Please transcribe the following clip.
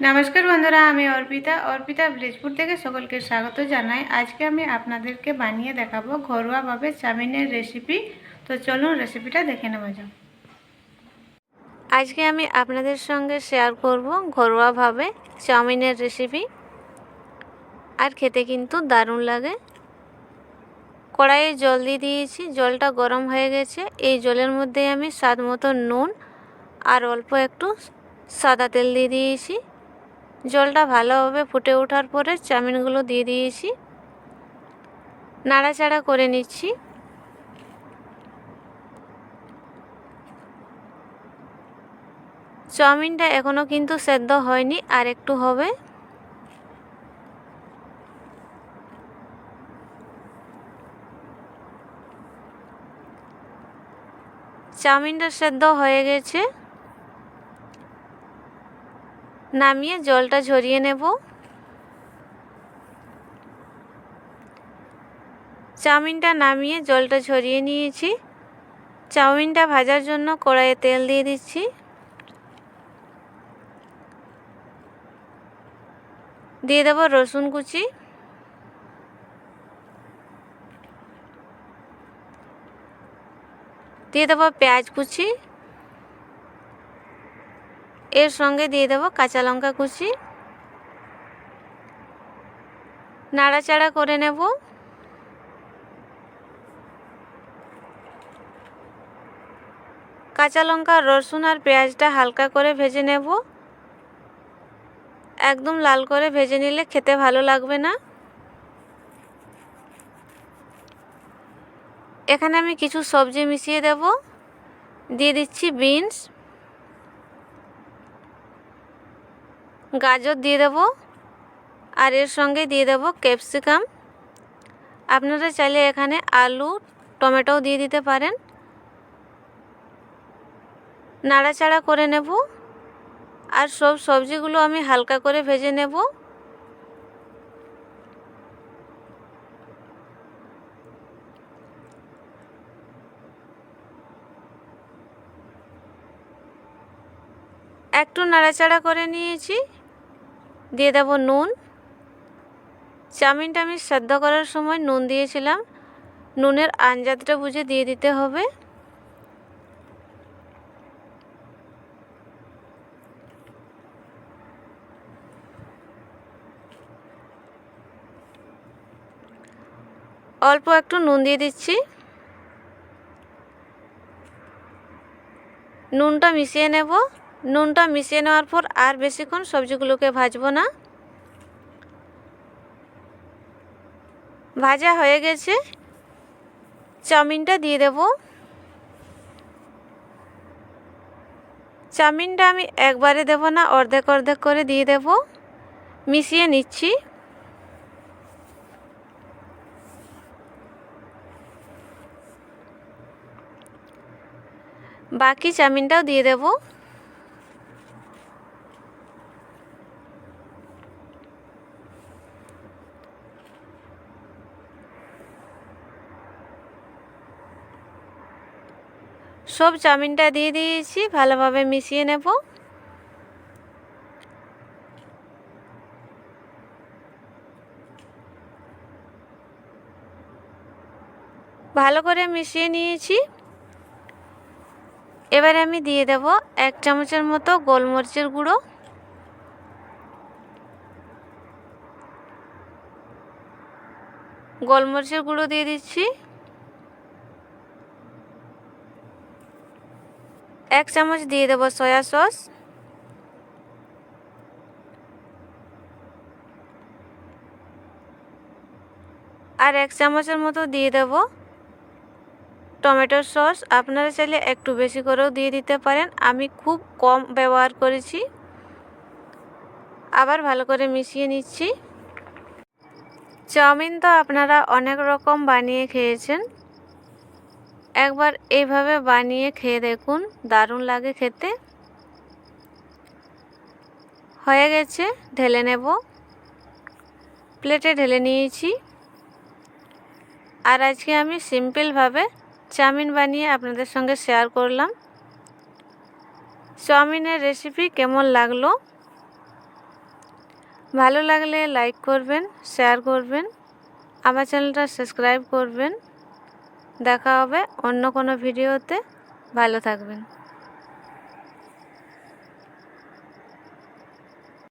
নমস্কার বন্ধুরা, আমি অর্পিতা। অর্পিতা ব্রিজপুর থেকে সকলকে স্বাগত জানাই। আজকে আমি আপনাদেরকে বানিয়ে দেখাবো ঘরোয়াভাবে চাউমিনের রেসিপি তো চলুন রেসিপিটা দেখে নেওয়া যাক। আজকে আমি আপনাদের সঙ্গে শেয়ার করব ঘরোয়াভাবে চাউমিনের রেসিপি আর খেতে কিন্তু দারুণ লাগে। কড়াইয়ে জল দিয়ে দিয়েছি, জলটা গরম হয়ে গেছে। এই জলের মধ্যে আমি স্বাদ মতো নুন আর অল্প একটু সাদা তেল দিয়ে দিয়েছি। জলটা ভালোভাবে ফুটে ওঠার পরে চাউমিনগুলো দিয়ে দিয়েছি। নাড়াচাড়া করে নিচ্ছি। চাউমিনটা এখনও কিন্তু সেদ্ধ হয়নি, আর একটু হবে। চাউমিনটা সেদ্ধ হয়ে গেছে। নামিয়ে জলটা ঝরিয়ে নেব। চাউমিনটা নামিয়ে জলটা ঝরিয়ে নিয়েছি। চাউমিনটা ভাজার জন্য কড়াইয়ে তেল দিয়ে দিচ্ছি। দিয়ে দেবো রসুন কুচি। দিয়ে দেবো পেঁয়াজ কুচি। এর সঙ্গে দিয়ে দেবো কাঁচা লঙ্কা কুচি। নাড়াচাড়া করে নেব। কাঁচা লঙ্কা, রসুন আর পেঁয়াজটা হালকা করে ভেজে নেব। একদম লাল করে ভেজে নিলে খেতে ভালো লাগবে না। এখানে আমি কিছু সবজি মিশিয়ে দেব। দিয়ে দিচ্ছি বিনস। গাজর দিয়ে দেবো আর এর সঙ্গে দিয়ে দেবো ক্যাপসিকাম। আপনারা চাইলে এখানে আলু, টমেটোও দিয়ে দিতে পারেন। নাড়াচাড়া করে নেব। আর সব সবজিগুলো আমি হালকা করে ভেজে নেব। একটু নাড়াচাড়া করে নিয়েছি। দিয়ে দেব নুন। চাউমিনটা আমি সেদ্ধ করার সময় নুন দিয়েছিলাম। নুনের আঞ্জাতটা বুঝে দিয়ে দিতে হবে। অল্প একটু নুন দিয়ে দিচ্ছি। নুনটা মিশিয়ে নেব। নুনটা মিশিয়ে নেওয়ার পর আর বেশিক্ষণ সবজিগুলোকে ভাজবো না। ভাজা হয়ে গেছে। চাউমিনটা দিয়ে দেব। চাউমিনটা আমি একবারে দেব না, অর্ধেক অর্ধেক করে দিয়ে দেব। মিশিয়ে নিচ্ছি। বাকি চাউমিনটাও দিয়ে দেব। সব চাউমিনটা দিয়ে দিয়েছি, ভালোভাবে মিশিয়ে নেব। ভালো করে মিশিয়ে নিয়েছি। এবারে আমি দিয়ে দেব এক চামচের মতো গোলমরিচের গুঁড়ো। গোলমরিচের গুঁড়ো দিয়ে দিচ্ছি। এক চামচ দিয়ে দেব সয়া সস। আর এক চামচের মতো দিয়ে দেব টমেটোর সস। আপনারা চাইলে একটু বেশি করেও দিয়ে দিতে পারেন। আমি খুব কম ব্যবহার করেছি। আবার ভালো করে মিশিয়ে নিচ্ছি। চাউমিন তো আপনারা অনেক রকম বানিয়ে খেয়েছেন। একবার এইভাবে বানিয়ে খেয়ে দেখুন, দারুণ লাগে খেতে। হয়ে গেছে, ঢেলে নেব। প্লেটে ঢেলে নিয়েছি। আর আজকে আমি সিম্পলভাবে চাউমিন বানিয়ে আপনাদের সঙ্গে শেয়ার করলাম। চাউমিনের রেসিপি কেমন লাগল? ভালো লাগলে লাইক করবেন, শেয়ার করবেন, আমার চ্যানেলটা সাবস্ক্রাইব করবেন। দেখা হবে অন্য কোনো ভিডিওতে। ভালো থাকবেন।